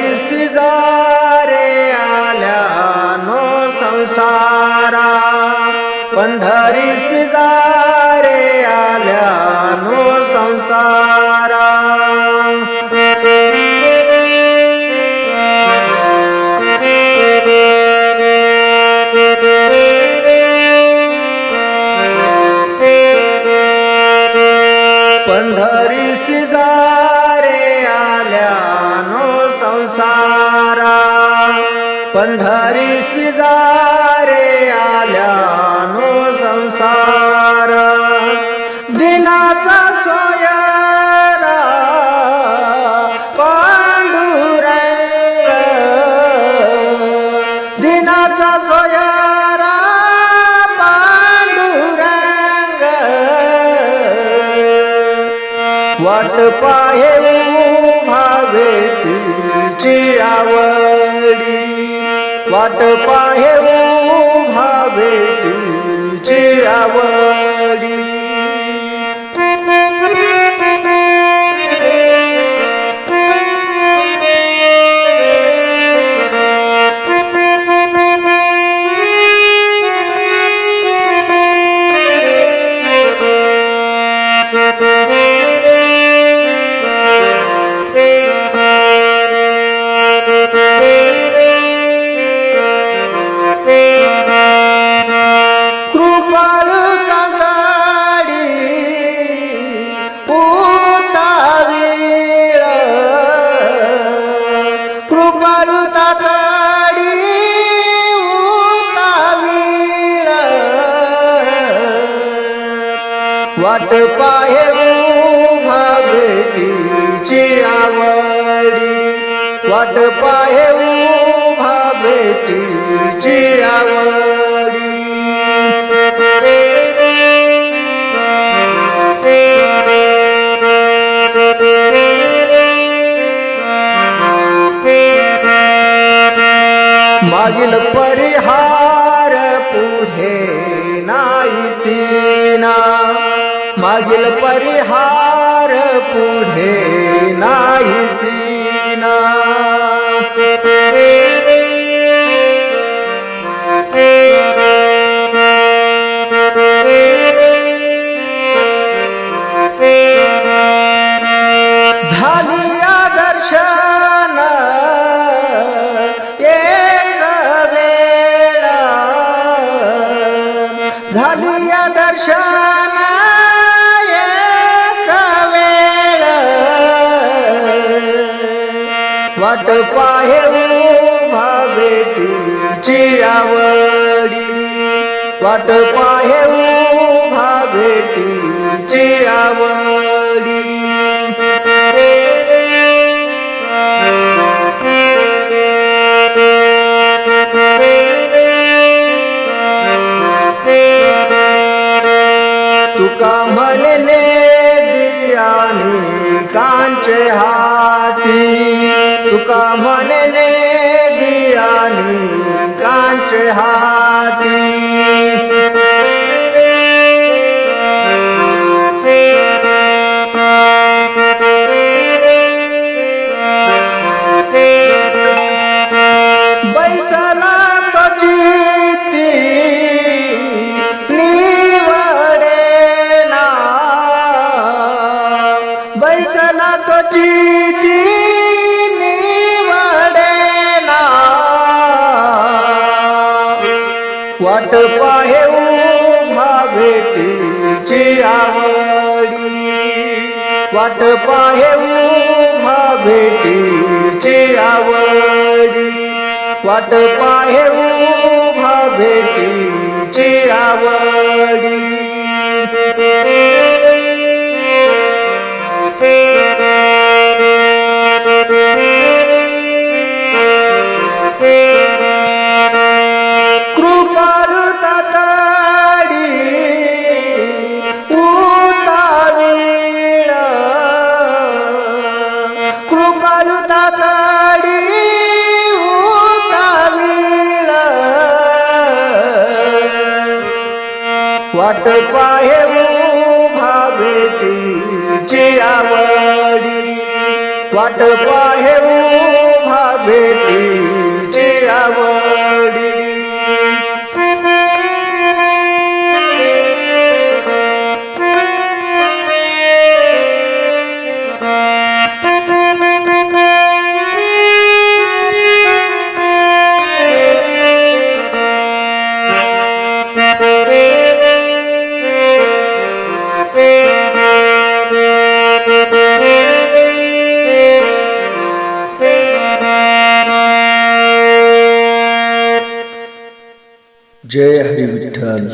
से आल नो संसारा। पंधरी सिधारे आल नो संसारा। पंधरी पंढरी सिगारे आल्या नो संसार. दिनाचा सोयरा पांडुरंग दिनाचा सोयरा पांडुरंग वाट पाहे भावे तुझी आवडी वाट पाहे भावे तुझी आवडी वाट पाहे भावेची आवडी वाट पाहे भावेची आवडी मागील परिहार पुढे नाईतीना मागील परिहार पुढे नाही वाट पाहे भावे तुझी आवडी। वाट पाहे भावे तुझी आवडी। कमे दियानी कांच हादी तूं कमे दियानी कांच हाथी। वाट पाहे भावे तुझी आवडी वाट पाहे भावे आवडी वाट पाहे भावे आवडी वाट पाहे भावेची आवडी वाट पाहे भावेची आवडी जय हरि विठ्ठल